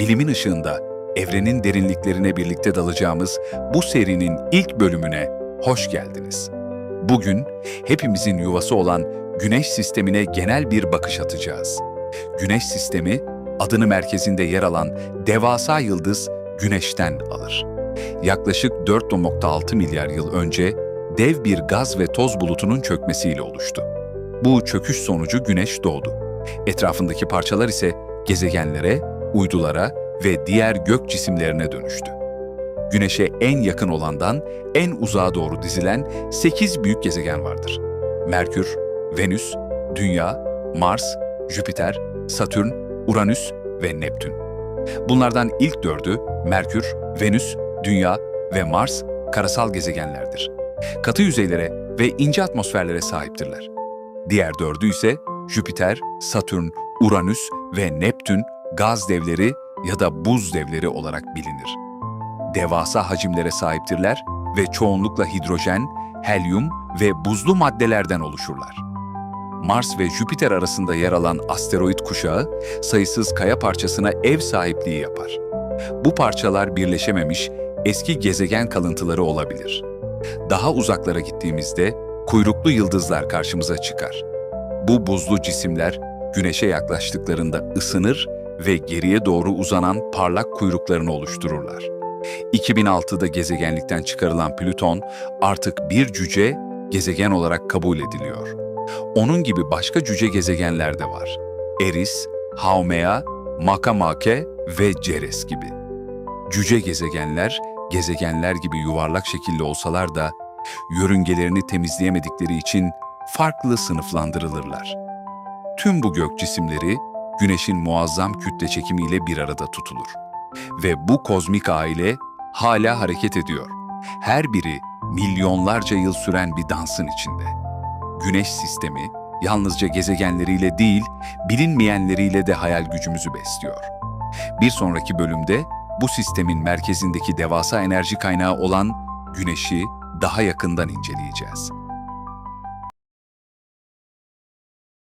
bilimin ışığında evrenin derinliklerine birlikte dalacağımız bu serinin ilk bölümüne hoş geldiniz. Bugün hepimizin yuvası olan Güneş sistemine genel bir bakış atacağız. Güneş sistemi adını merkezinde yer alan devasa yıldız Güneş'ten alır. Yaklaşık 4.6 milyar yıl önce dev bir gaz ve toz bulutunun çökmesiyle oluştu. Bu çöküş sonucu Güneş doğdu. Etrafındaki parçalar ise gezegenlere, uydulara ve diğer gök cisimlerine dönüştü. Güneş'e en yakın olandan en uzağa doğru dizilen 8 büyük gezegen vardır. Merkür, Venüs, Dünya, Mars, Jüpiter, Satürn, Uranüs ve Neptün. Bunlardan ilk dördü Merkür, Venüs, Dünya ve Mars karasal gezegenlerdir. Katı yüzeylere ve ince atmosferlere sahiptirler. Diğer dördü ise Jüpiter, Satürn, Uranüs ve Neptün gaz devleri ya da buz devleri olarak bilinir. Devasa hacimlere sahiptirler ve çoğunlukla hidrojen, helyum ve buzlu maddelerden oluşurlar. Mars ve Jüpiter arasında yer alan asteroid kuşağı sayısız kaya parçasına ev sahipliği yapar. Bu parçalar birleşememiş eski gezegen kalıntıları olabilir. Daha uzaklara gittiğimizde kuyruklu yıldızlar karşımıza çıkar. Bu buzlu cisimler güneşe yaklaştıklarında ısınır ve geriye doğru uzanan parlak kuyruklarını oluştururlar. 2006'da gezegenlikten çıkarılan Plüton artık bir cüce gezegen olarak kabul ediliyor. Onun gibi başka cüce gezegenler de var. Eris, Haumea, Makemake ve Ceres gibi. Cüce gezegenler, gezegenler gibi yuvarlak şekilde olsalar da yörüngelerini temizleyemedikleri için farklı sınıflandırılırlar. Tüm bu gök cisimleri Güneş'in muazzam kütle çekimiyle bir arada tutulur. Ve bu kozmik aile hala hareket ediyor. Her biri milyonlarca yıl süren bir dansın içinde. Güneş sistemi yalnızca gezegenleriyle değil, bilinmeyenleriyle de hayal gücümüzü besliyor. Bir sonraki bölümde bu sistemin merkezindeki devasa enerji kaynağı olan Güneş'i daha yakından inceleyeceğiz.